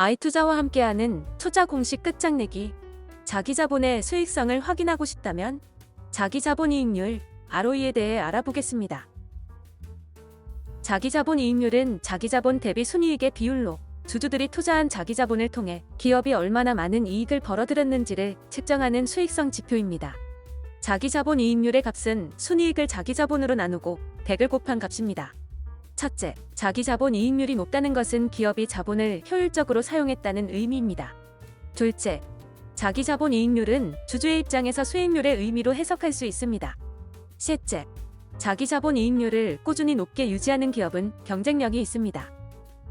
아이투자와 함께하는 투자 공식 끝장내기. 자기 자본의 수익성을 확인하고 싶다면 자기 자본 이익률 ROE에 대해 알아보겠습니다. 자기 자본 이익률은 자기 자본 대비 순이익의 비율로 주주들이 투자한 자기 자본을 통해 기업이 얼마나 많은 이익을 벌어들였는지를 측정하는 수익성 지표입니다. 자기 자본 이익률의 값은 순이익을 자기 자본으로 나누고 100을 곱한 값입니다. 첫째, 자기 자본 이익률이 높다는 것은 기업이 자본을 효율적으로 사용했다는 의미입니다. 둘째, 자기 자본 이익률은 주주의 입장에서 수익률의 의미로 해석할 수 있습니다. 셋째, 자기 자본 이익률을 꾸준히 높게 유지하는 기업은 경쟁력이 있습니다.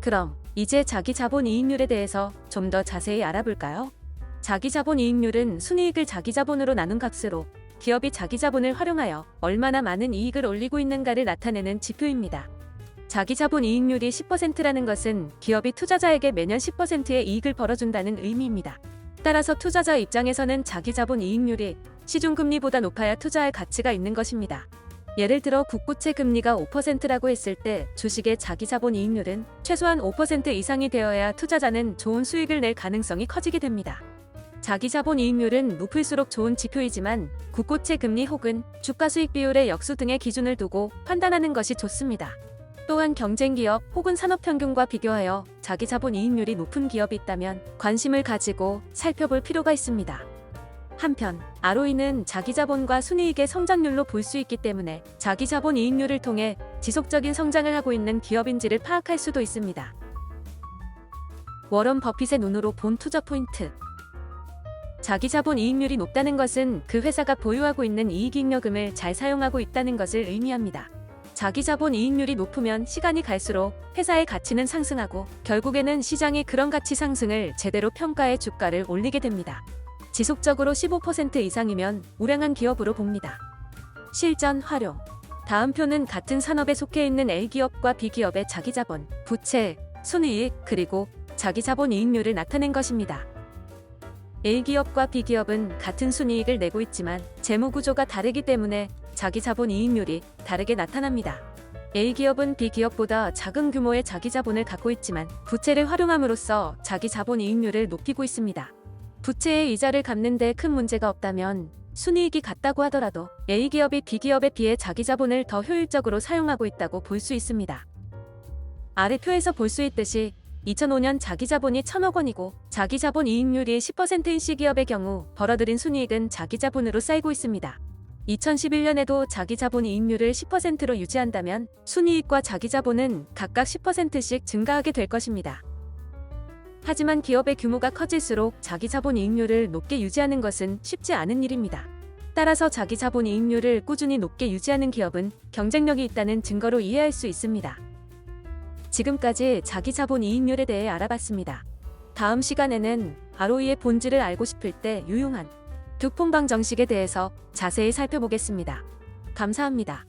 그럼 이제 자기 자본 이익률에 대해서 좀 더 자세히 알아볼까요? 자기 자본 이익률은 순이익을 자기 자본으로 나눈 값으로 기업이 자기 자본을 활용하여 얼마나 많은 이익을 올리고 있는가를 나타내는 지표입니다. 자기 자본 이익률이 10%라는 것은 기업이 투자자에게 매년 10%의 이익을 벌어준다는 의미입니다. 따라서 투자자 입장에서는 자기 자본 이익률이 시중금리보다 높아야 투자할 가치가 있는 것입니다. 예를 들어 국고채 금리가 5%라고 했을 때 주식의 자기 자본 이익률은 최소한 5% 이상이 되어야 투자자는 좋은 수익을 낼 가능성이 커지게 됩니다. 자기 자본 이익률은 높을수록 좋은 지표이지만 국고채 금리 혹은 주가 수익 비율의 역수 등의 기준을 두고 판단하는 것이 좋습니다. 또한 경쟁 기업 혹은 산업 평균과 비교하여 자기 자본 이익률이 높은 기업이 있다면 관심을 가지고 살펴볼 필요가 있습니다. 한편 ROE는 자기 자본과 순이익의 성장률로 볼 수 있기 때문에 자기 자본 이익률을 통해 지속적인 성장을 하고 있는 기업인지를 파악할 수도 있습니다. 워런 버핏의 눈으로 본 투자 포인트 자기 자본 이익률이 높다는 것은 그 회사가 보유하고 있는 이익잉여금을 잘 사용하고 있다는 것을 의미합니다. 자기 자본 이익률이 높으면 시간이 갈수록 회사의 가치는 상승하고 결국에는 시장이 그런 가치 상승을 제대로 평가해 주가를 올리게 됩니다. 지속적으로 15% 이상이면 우량한 기업으로 봅니다. 실전 활용. 다음 표는 같은 산업에 속해 있는 A기업과 B기업의 자기 자본, 부채, 순이익, 그리고 자기 자본 이익률을 나타낸 것입니다. A기업과 B기업은 같은 순이익을 내고 있지만 재무 구조가 다르기 때문에 자기 자본 이익률이 다르게 나타납니다. A기업은 B기업보다 작은 규모의 자기 자본을 갖고 있지만 부채를 활용함으로써 자기 자본 이익률을 높이고 있습니다. 부채의 이자를 갚는 데 큰 문제가 없다면 순이익이 같다고 하더라도 A기업이 B기업에 비해 자기 자본을 더 효율적으로 사용하고 있다고 볼 수 있습니다. 아래 표에서 볼 수 있듯이 2005년 자기 자본이 1000억 원이고 자기 자본 이익률이 10%인 C기업의 경우 벌어들인 순이익은 자기 자본으로 쌓이고 있습니다. 2011년에도 자기 자본 이익률을 10%로 유지한다면 순이익과 자기 자본은 각각 10%씩 증가하게 될 것입니다. 하지만 기업의 규모가 커질수록 자기 자본 이익률을 높게 유지하는 것은 쉽지 않은 일입니다. 따라서 자기 자본 이익률을 꾸준히 높게 유지하는 기업은 경쟁력이 있다는 증거로 이해할 수 있습니다. 지금까지 자기 자본 이익률에 대해 알아봤습니다. 다음 시간에는 ROE의 본질을 알고 싶을 때 유용한 두폰방 정식에 대해서 자세히 살펴보겠습니다. 감사합니다.